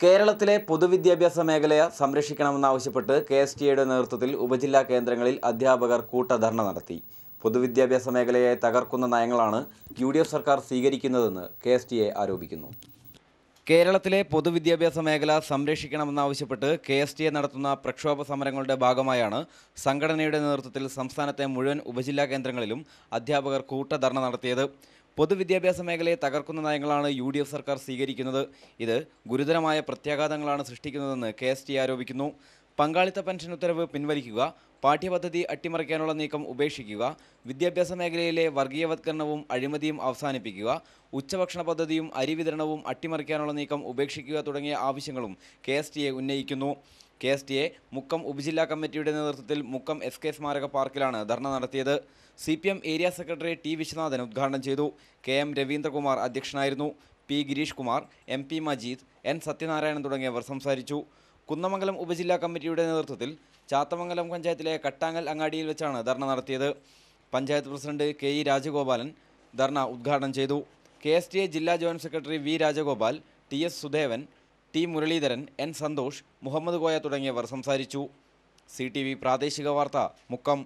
കേരളത്തിലെ പൊതുവിദ്യാഭ്യാസ മേഖലയെ സംരക്ഷിക്കണമെന്നാവശ്യപ്പെട്ട് കെ എസ് ടി എയുടെ നേതൃത്വത്തിൽ ഉപജില്ലാ കേന്ദ്രങ്ങളിൽ അധ്യാപകർ കൂട്ടധർണ നടത്തി. പൊതുവിദ്യാഭ്യാസ മേഖലയെ തകർക്കുന്ന നയങ്ങളാണ് യു ഡി എഫ് സർക്കാർ സ്വീകരിക്കുന്നതെന്ന് കെ എസ് ടി എ ആരോപിക്കുന്നു. കേരളത്തിലെ പൊതുവിദ്യാഭ്യാസ മേഖല സംരക്ഷിക്കണമെന്നാവശ്യപ്പെട്ട് കെ എസ് ടി എ നടത്തുന്ന പ്രക്ഷോഭ സമരങ്ങളുടെ ഭാഗമായാണ് സംഘടനയുടെ നേതൃത്വത്തിൽ സംസ്ഥാനത്തെ മുഴുവൻ ഉപജില്ലാ കേന്ദ്രങ്ങളിലും അധ്യാപകർ കൂട്ടധർണ നടത്തിയത്. പൊതുവിദ്യാഭ്യാസ മേഖലയെ തകർക്കുന്ന നയങ്ങളാണ് യു ഡി എഫ് സർക്കാർ സ്വീകരിക്കുന്നത്. ഇത് ഗുരുതരമായ പ്രത്യാഘാതങ്ങളാണ് സൃഷ്ടിക്കുന്നതെന്ന് കെ എസ് ടി ആരോപിക്കുന്നു. പങ്കാളിത്ത പെൻഷൻ ഉത്തരവ് പിൻവലിക്കുക പാഠ്യപദ്ധതി അട്ടിമറിക്കാനുള്ള നീക്കം ഉപേക്ഷിക്കുക വിദ്യാഭ്യാസ മേഖലയിലെ വർഗീയവത്കരണവും അഴിമതിയും അവസാനിപ്പിക്കുക ഉച്ചഭക്ഷണ പദ്ധതിയും അരി വിതരണവും അട്ടിമറിക്കാനുള്ള നീക്കം ഉപേക്ഷിക്കുക തുടങ്ങിയ ആവശ്യങ്ങളും K ഉന്നയിക്കുന്നു. K S T A Mukkam ഉപജില്ലാ കമ്മിറ്റിയുടെ നേതൃത്വത്തിൽ മുക്കം എസ് കെ സ്മാരക പാർക്കിലാണ് ധർണ നടത്തിയത്. C P M area secretary T Viswanathan ഉദ്ഘാടനം ചെയ്തു. കെ എം രവീന്ദ്രകുമാർ അധ്യക്ഷനായിരുന്നു. P Gireesh Kumar M P Majeed N Sathyanarayanan തുടങ്ങിയവർ സംസാരിച്ചു. കുന്നമംഗലം ഉപജില്ലാ കമ്മിറ്റിയുടെ നേതൃത്വത്തിൽ ചാത്തമംഗലം പഞ്ചായത്തിലെ കട്ടാങ്ങൽ അങ്ങാടിയിൽ വെച്ചാണ് ധർണ നടത്തിയത്. Panchayat president K E Rajagopalan ധർണ ഉദ്ഘാടനം ചെയ്തു. കെ എസ് ടി എ ജില്ലാ joint secretary V Rajagopal T S Sudevan T Muraleedharan N Santhosh Muhammed Koya തുടങ്ങിയവർ സംസാരിച്ചു. സി ടി വി പ്രാദേശിക വാർത്ത മുക്കം.